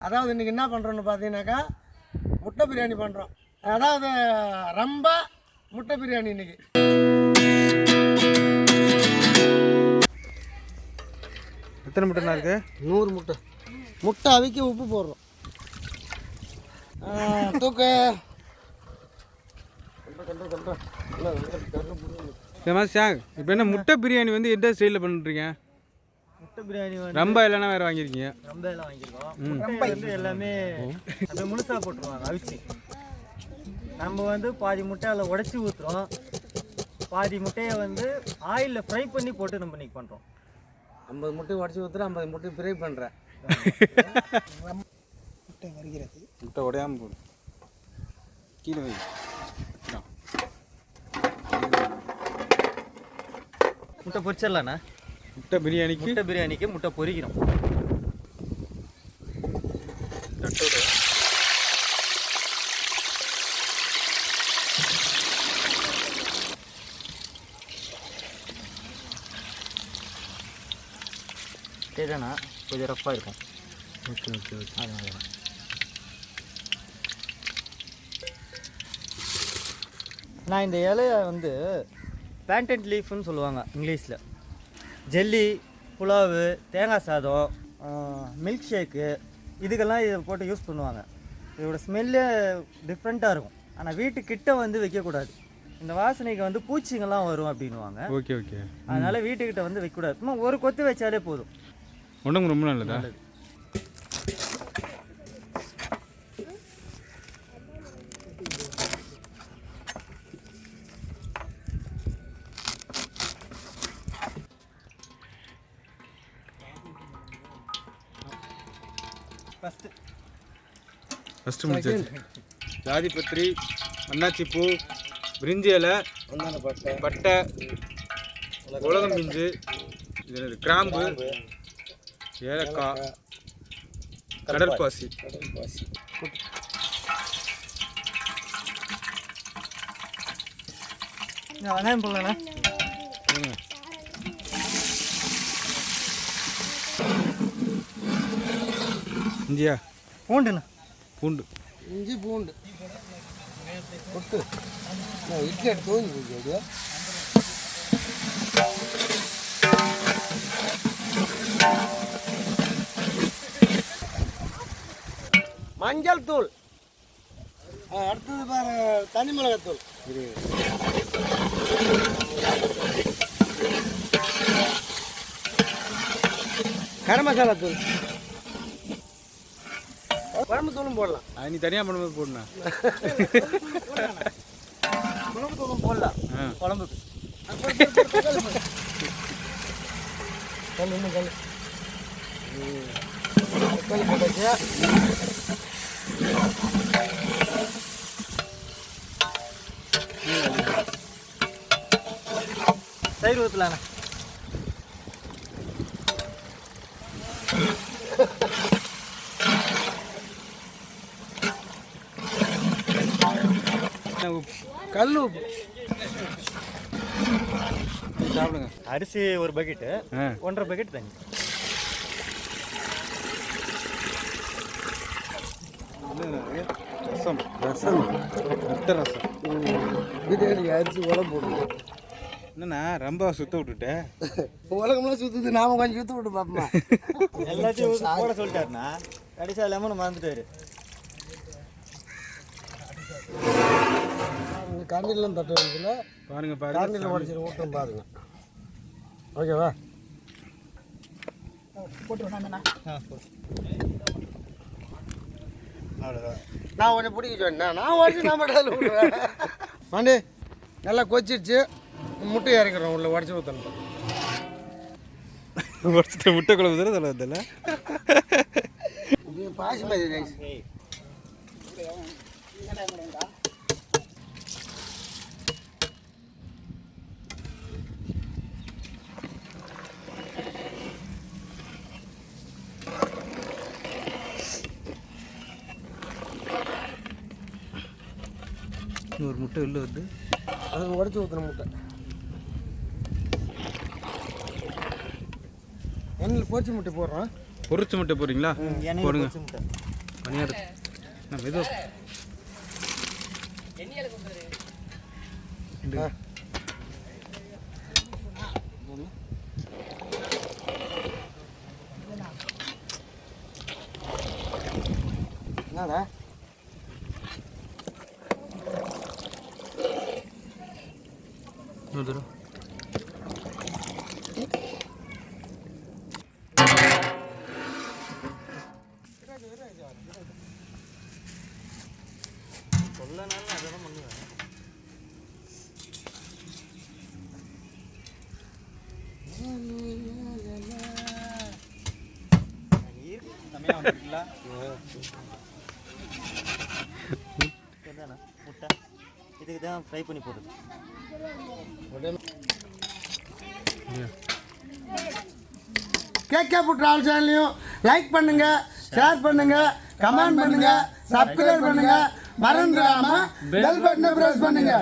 அதாவது இன்றைக்கி என்ன பண்ணுறோன்னு பார்த்தீங்கன்னாக்கா முட்டை பிரியாணி பண்ணுறோம் அதாவது ரொம்ப முட்டை பிரியாணி இன்னைக்கு. எத்தனை முட்டைண்ணா இருக்கு? நூறு முட்டை. முட்டை அவிக்க உப்பு போடுறோம். தூக்கு. இந்த மாதிரி சாங் இப்போ என்ன முட்டை பிரியாணி வந்து எந்த ஸ்டைலில் பண்ணுறீங்க முட்டை பிரியாணி ரொம்ப இல்லைன்னா வேறு வாங்கியிருக்கீங்க ரொம்ப எல்லாம் வாங்கியிருக்கோம் முட்டை வந்து எல்லாமே அப்படியே முழுசா போட்டுருவாங்க அவிச்சு. நம்ம வந்து பாதி முட்டை அதில் உடச்சி ஊற்றுறோம் பாதி முட்டையை வந்து ஆயிலில் ஃப்ரை பண்ணி போட்டு நம்ம இன்னைக்கு பண்ணுறோம் ஐம்பது முட்டை உடச்சி ஊற்றுறேன் ஐம்பது முட்டை ஃப்ரை பண்ணுறேன் முட்டை வருகிறது. முட்டை உடையாம போடு. கீழே வை. முட்டை பொரிச்சிடலாண்ணா? முட்டை பிரியாணிக்கு? முட்டை பிரியாணிக்கு முட்டை பொரிக்கிறோம் சரிதாண்ணா கொஞ்சம் ரஃப்பாக இருக்கும். ஓகே ஓகே ஓகே அதனால தான் நான் இந்த இலைய வந்து பேண்டன்ட் லீஃப்னு சொல்லுவாங்க இங்கிலீஷில். ஜெல்லி புலாவு தேங்காய் சாதம் மில்க் ஷேக்கு இதுக்கெல்லாம் இதை போட்டு யூஸ் பண்ணுவாங்க. இதோட ஸ்மெல்லே டிஃப்ரெண்ட்டாக இருக்கும். ஆனால் வீட்டுக்கிட்ட வந்து வைக்கக்கூடாது. இந்த வாசனைக்கு வந்து பூச்சிங்கெல்லாம் வரும் அப்படின்னுவாங்க. Okay okay. அதனால வீட்டுக்கிட்ட வந்து வைக்கக்கூடாது. சும்மா ஒரு கொத்து வச்சாலே போதும். உடம்புக்கு ரொம்ப நல்லதா. ஃபஸ்ட்டு ஃபஸ்ட்டு முடிச்சாச்சு ஜாதி பத்திரி அன்னாச்சி பூ பிரிஞ்சி இலை பட்டை. பட்டை உலகம் பிஞ்சு? கிராம்பு ஏலக்காய் கடல் பாசி கடல் பாசி இஞ்சியா பூண்டுண்ணா. பூண்டு. இஞ்சி பூண்டு. கொட்டு. இட்லி எடுத்து போச்சு மஞ்சள் தூள். அடுத்தது பாரு தனி மிளகாத்தூள். கரம் மசாலா தூள். குழம்பு தூளும் போடலாம். அது நீ தனியாக பண்ணும்போது போடுண்ணா குழம்பு தூளும் போடலாம். குழம்புக்கு. கல் போட்டாச்சு தயிர் ஊற்றலாண்ணா என்ன உப்பு? கல் உப்பு சாப்பிடுங்க. அரிசி ஒரு பக்கெட்டு ஆ. ஒன்றரை பக்கெட் தண்ணி. ரசம். ரசம். ரத்த ரசம். பிரியாணி அரிசி உரம் போடுங்க என்னண்ணா ரொம்ப சுத்த விட்டுட்டேன் உலகம்லாம் சுற்றுது நாம கொஞ்சம் சுற்று விட்டு பார்ப்போமா எல்லாத்தையும் போட சொல்லிட்டாருண்ணா. கடைசியாக லெமன் மறந்துட்டாரு. கரண்டிலாம் தட்ட வேண்டியதில்ல பாருங்க பாருங்க கரண்டில் உடச்சிட்டு ஊட்டும் பாருங்க. ஓகேவா? நான் உன்னை பிடிக்க சொன்னேன். நான் உடச்சி நான் மட்டும் விடுவேன். பாண்டி நல்லா கொச்சிடுச்சு முட்டை இறக்கிறோம் உள்ள உடச்சி ஊற்றணும் ஒருத்தர் முட்டை குழம்பு தானே தலை அதில் இது பாசிமதி ரைஸ் ஒரு முட்டை வெளில வருது. அது உடச்சி ஊற்றுன முட்டை. எண்ணெயில் போச்சு முட்டை போடுறோம். பொரிச்ச முட்டை போடுறீங்களா? போடுங்க. பொரிச்ச பணியாடு நான் மெது ஆ. என்னடா? வந்திருக்குல்ல? இதுதானா? முட்டை இதுக்கு தான் ஃப்ரை பண்ணி போடுறது. கேகே புட் ஆல் சேனலையும் லைக் பண்ணுங்க ஷேர் பண்ணுங்க கமெண்ட் பண்ணுங்க சப்ஸ்கிரைப் பண்ணுங்க. மறந்துடாம பெல் பட்டனை பிரஸ் பண்ணுங்க.